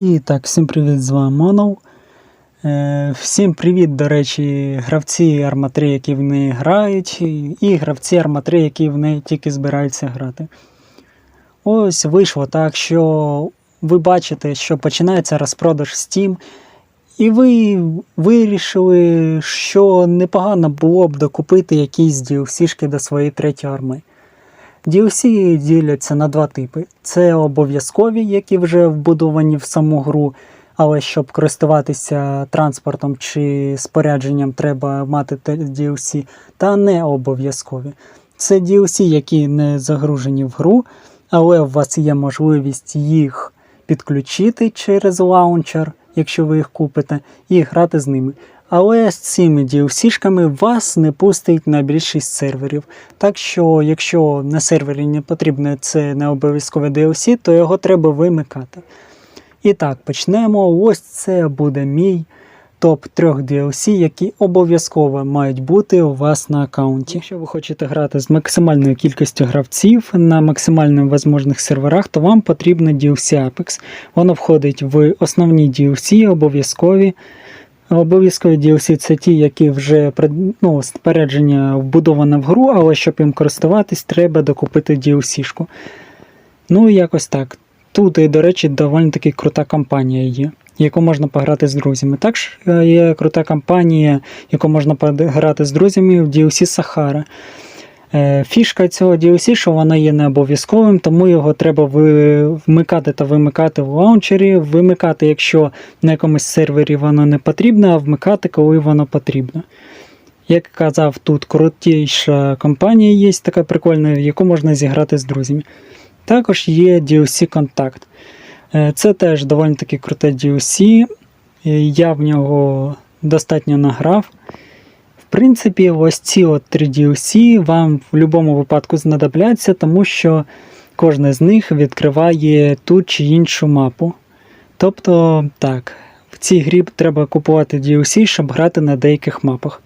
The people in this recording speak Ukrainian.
І так, всім привіт, з вами Монов. Е, всім привіт, до речі, гравці Арматри, які в неї грають, і- гравці Арматри, які в неї тільки збираються грати. Ось вийшло так, що ви бачите, що починається розпродаж Steam, і ви вирішили, що непогано було б докупити якісь DLC-шки до своєї третьої арми. DLC діляться на два типи: це обов'язкові, які вже вбудовані в саму гру, але щоб користуватися транспортом чи спорядженням, треба мати DLC, та не обов'язкові. Це DLC, які не загружені в гру, але у вас є можливість їх підключити через лаунчер, якщо ви їх купите, і грати з ними. Але з цими DLC-шками вас не пустить на більшість серверів. Так що, якщо на сервері не потрібне це не обов'язкове DLC, то його треба вимикати. І так, почнемо. Ось це буде мій топ 3 DLC, які обов'язково мають бути у вас на аккаунті. Якщо ви хочете грати з максимальною кількістю гравців на максимально можливих серверах, то вам потрібно DLC Apex. Воно входить в основні DLC, обов'язкові. Обов'язкові DLC це ті, які вже ну, спорядження вбудоване в гру, але щоб їм користуватись, треба докупити DLC-шку. Ну, якось так. Тут, і, до речі, доволі таки крута кампанія є, яку можна пограти з друзями. Також е, є крута кампанія, яку можна пограти з друзями в DLC Сахара. Е, Фішка цього DLC, що вона є не обов'язковим, тому його треба вмикати та вимикати в лаунчері, вимикати, якщо на якомусь сервері воно не потрібно, а вмикати, коли воно потрібно. Як казав, тут крутіша компанія є, така прикольна, в яку можна зіграти з друзями. Також є DLC Contact. Е, Це теж доволі таки круте DLC. Е, Я в нього достатньо награв. Принципі, ось ці от 3 DLC вам в будь-якому випадку знадобляться, тому що кожне з них відкриває ту чи іншу мапу. Тобто, так, в цій грі треба купувати DLC, щоб грати на деяких мапах.